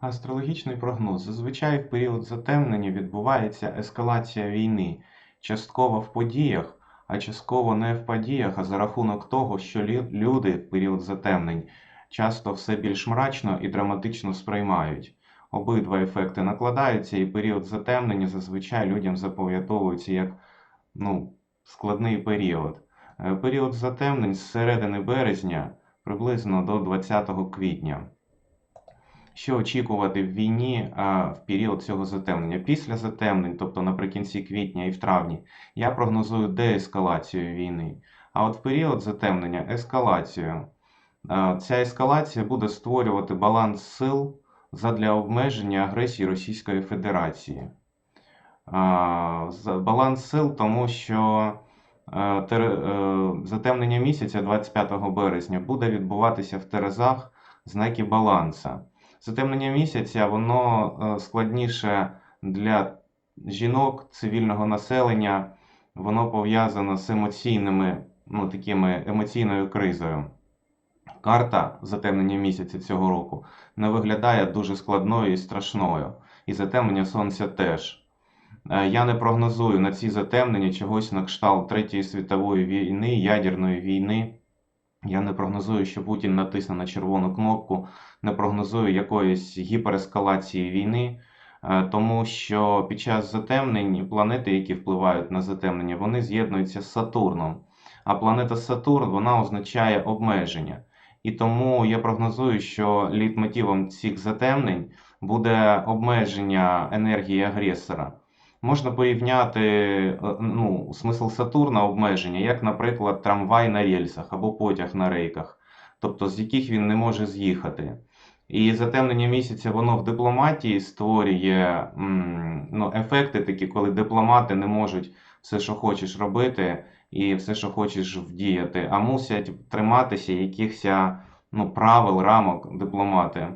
Астрологічний прогноз. Зазвичай в період затемнення відбувається ескалація війни, частково в подіях, а частково не в подіях, а за рахунок того, що люди в період затемнень часто все більш мрачно і драматично сприймають. Обидва ефекти накладаються, і період затемнення зазвичай людям запам'ятовується як ну, складний період. Е, Період затемнень з середини березня приблизно до 20 квітня. Що очікувати в війні а, в період цього затемнення? Після затемнень, тобто наприкінці квітня і в травні, я прогнозую деескалацію війни. А от в період затемнення ескалацію. А, Ця ескалація буде створювати баланс сил задля обмеження агресії Російської Федерації. А, Баланс сил, тому що е, е, затемнення місяця 25 березня буде відбуватися в Терезах знаки баланса. Затемнення місяця воно е, складніше для жінок, цивільного населення, воно пов'язано з емоційними, ну, такими емоційною кризою. Карта затемнення місяця цього року не виглядає дуже складною і страшною. І затемнення сонця теж. Е, Я не прогнозую на ці затемнення чогось на кшталт Третьої світової війни, ядерної війни. Я не прогнозую, що Путін натисне на червону кнопку, не прогнозую якоїсь гіперескалації війни, е, тому що під час затемнень планети, які впливають на затемнення, вони з'єднуються з Сатурном. А планета Сатурн вона означає обмеження. І тому я прогнозую, що лейтмотивом цих затемнень буде обмеження енергії агресора. Можна порівняти е, ну, смисл Сатурна обмеження, як, наприклад, трамвай на рельсах або потяг на рейках, тобто з яких він не може з'їхати. І затемнення місяця воно в дипломатії створює ну, ефекти такі, коли дипломати не можуть все, що хочеш робити, і все, що хочеш вдіяти, а мусять триматися якихось ну, правил, рамок дипломати.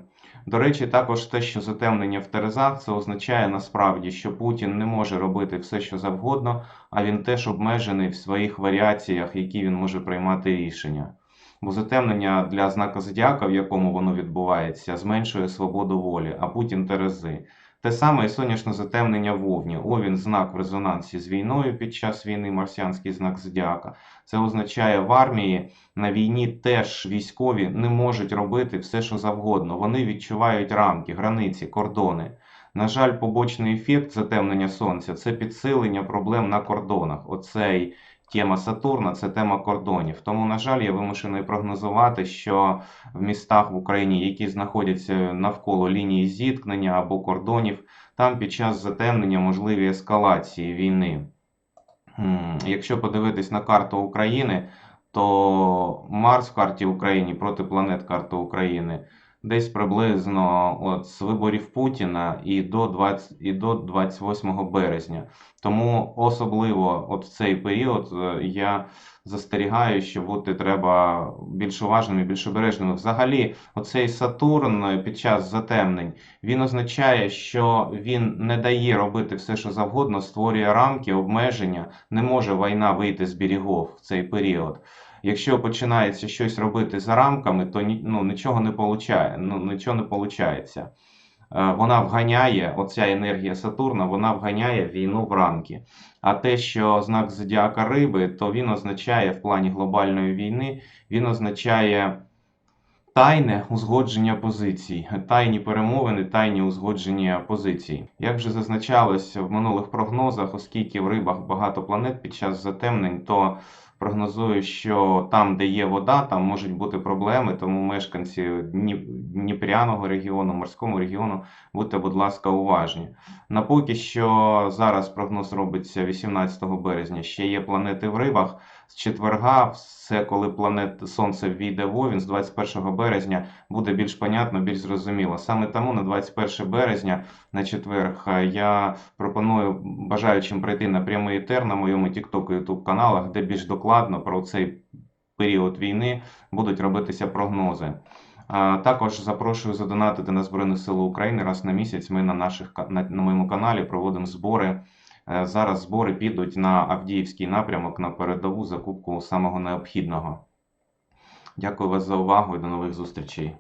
До речі, також те, що затемнення в Терезах, це означає насправді, що Путін не може робити все, що завгодно, а він теж обмежений в своїх варіаціях, які він може приймати рішення. Бо затемнення для знака зодіака, в якому воно відбувається, зменшує свободу волі, а Путін Терези. Те саме і сонячне затемнення в Овні. Овін знак в резонансі з війною під час війни, марсіанський знак зодіака. Це означає в армії на війні теж військові не можуть робити все, що завгодно. Вони відчувають рамки, границі, кордони. На жаль, побочний ефект затемнення сонця це підсилення проблем на кордонах. Оцей тема Сатурна це тема кордонів. Тому, на жаль, я вимушений прогнозувати, що в містах в Україні, які знаходяться навколо лінії зіткнення або кордонів, там під час затемнення можливі ескалації війни. Якщо подивитись на карту України, то Марс в карті України проти планет карти України десь приблизно от з виборів Путіна і до 20, і до 28 березня. Тому особливо от в цей період е, я застерігаю, що бути треба більш уважними, більш обережними. Взагалі, оцей Сатурн е, під час затемнень він означає, що він не дає робити все, що завгодно, створює рамки, обмеження. Не може війна вийти з берегов в цей період. Якщо починається щось робити за рамками, то ну, нічого не получає, ну, нічого не получається. Е, Вона вганяє, оця енергія Сатурна, вона вганяє війну в рамки. А те, що знак зодіака риби, то він означає в плані глобальної війни, він означає тайне узгодження позицій, тайні перемовини, тайні узгодження позицій. Як вже зазначалось в минулих прогнозах, оскільки в рибах багато планет під час затемнень, то прогнозую, що там, де є вода, там можуть бути проблеми, тому мешканці Дніп- Дніпряного регіону, морського регіону, будьте, будь ласка, уважні. На поки що зараз прогноз робиться 18 березня. Ще є планети в рибах. З четверга, все коли планет Сонце війде в Овін, з 21 березня буде більш понятно, більш зрозуміло. Саме тому на 21 березня на четверг е, я пропоную бажаючим прийти на прямий етер на моєму TikTok і YouTube каналах, де більш докладно про цей період війни будуть робитися прогнози. Також запрошую задонатити на Збройні Сили України раз на місяць. Ми на наших на, на моєму каналі проводимо збори. Е, Зараз збори підуть на Авдіївський напрямок на передову закупку самого необхідного. Дякую вас за увагу і до нових зустрічей.